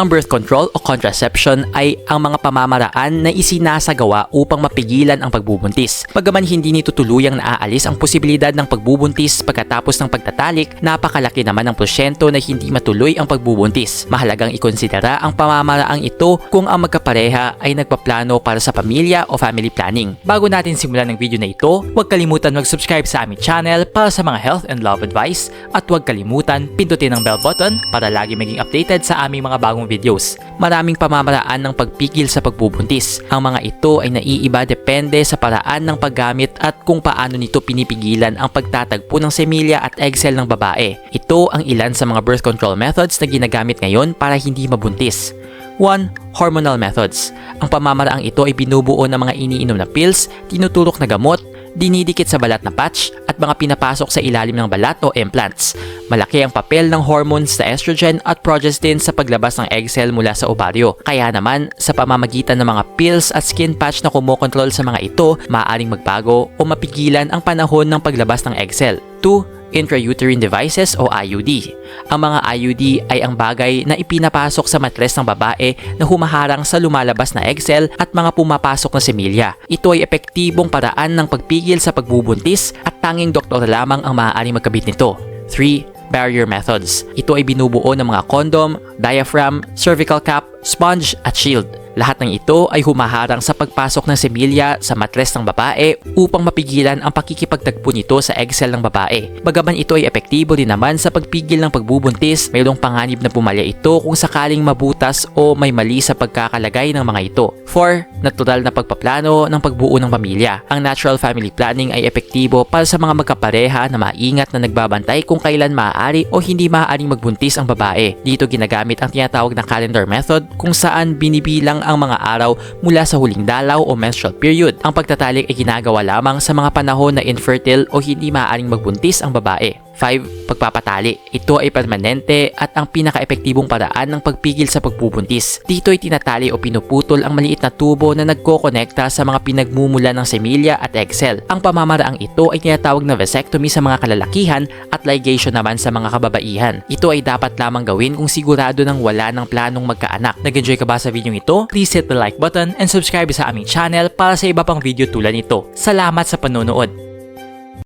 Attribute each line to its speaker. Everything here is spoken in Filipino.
Speaker 1: Ang birth control o contraception ay ang mga pamamaraan na isinasagawa upang mapigilan ang pagbubuntis. Bagaman hindi nito tuluyang naaalis ang posibilidad ng pagbubuntis pagkatapos ng pagtatalik, napakalaki naman ang porsyento na hindi matuloy ang pagbubuntis. Mahalagang ikonsidera ang pamamaraang ito kung ang magkapareha ay nagpaplano para sa pamilya o family planning. Bago natin simulan ng video na ito, huwag kalimutan mag-subscribe sa aming channel para sa mga health and love advice at huwag kalimutan pindutin ang bell button para lagi maging updated sa aming mga bagong videos. Maraming pamamaraan ng pagpigil sa pagbubuntis. Ang mga ito ay naiiba depende sa paraan ng paggamit at kung paano nito pinipigilan ang pagtatagpo ng semilya at egg cell ng babae. Ito ang ilan sa mga birth control methods na ginagamit ngayon para hindi mabuntis. 1. Hormonal methods. Ang pamamaraang ito ay binubuo ng mga iniinom na pills, tinutulok na gamot, dinidikit sa balat na patch at mga pinapasok sa ilalim ng balat o implants. Malaki ang papel ng hormones sa estrogen at progestin sa paglabas ng egg cell mula sa ovaryo. Kaya naman, sa pamamagitan ng mga pills at skin patch na kumokontrol sa mga ito, maaaring magbago o mapigilan ang panahon ng paglabas ng egg cell. 2 intrauterine devices o IUD. Ang mga IUD ay ang bagay na ipinapasok sa matres ng babae na humaharang sa lumalabas na egg cell at mga pumapasok na semilya. Ito ay epektibong paraan ng pagpigil sa pagbubuntis tanging doktor lamang ang maaaring magkabit nito. 3 barrier methods. Ito ay binubuo ng mga condom, diaphragm, cervical cap, sponge at shield. Lahat ng ito ay humaharang sa pagpasok ng semilya sa matres ng babae upang mapigilan ang pakikipagtagpo nito sa egg cell ng babae. Bagaman ito ay epektibo din naman sa pagpigil ng pagbubuntis, mayroong panganib na pumalya ito kung sakaling mabutas o may mali sa pagkakalagay ng mga ito. 4. Natural na pagpaplano ng pagbuo ng pamilya. Ang natural family planning ay epektibo para sa mga magkapareha na maingat na nagbabantay kung kailan maaari o hindi maaaring magbuntis ang babae. Dito ginagamit ang tinatawag na calendar method kung saan binibilang ang mga araw mula sa huling dalaw o menstrual period. Ang pagtatalik ay ginagawa lamang sa mga panahon na infertile o hindi maaaring magbuntis ang babae. 5. Pagpapatali. Ito ay permanente at ang pinaka-epektibong paraan ng pagpigil sa pagbubuntis. Dito ay tinatali o pinuputol ang maliit na tubo na nagkokonekta sa mga pinagmumula ng semilya at egg cell. Ang pamamaraang ito ay tinatawag na vasectomy sa mga kalalakihan at ligation naman sa mga kababaihan. Ito ay dapat lamang gawin kung sigurado nang wala ng planong magkaanak. Nag-enjoy ka ba sa video ito? Please hit the like button and subscribe sa aming channel para sa iba pang video tulad nito. Salamat sa panonood!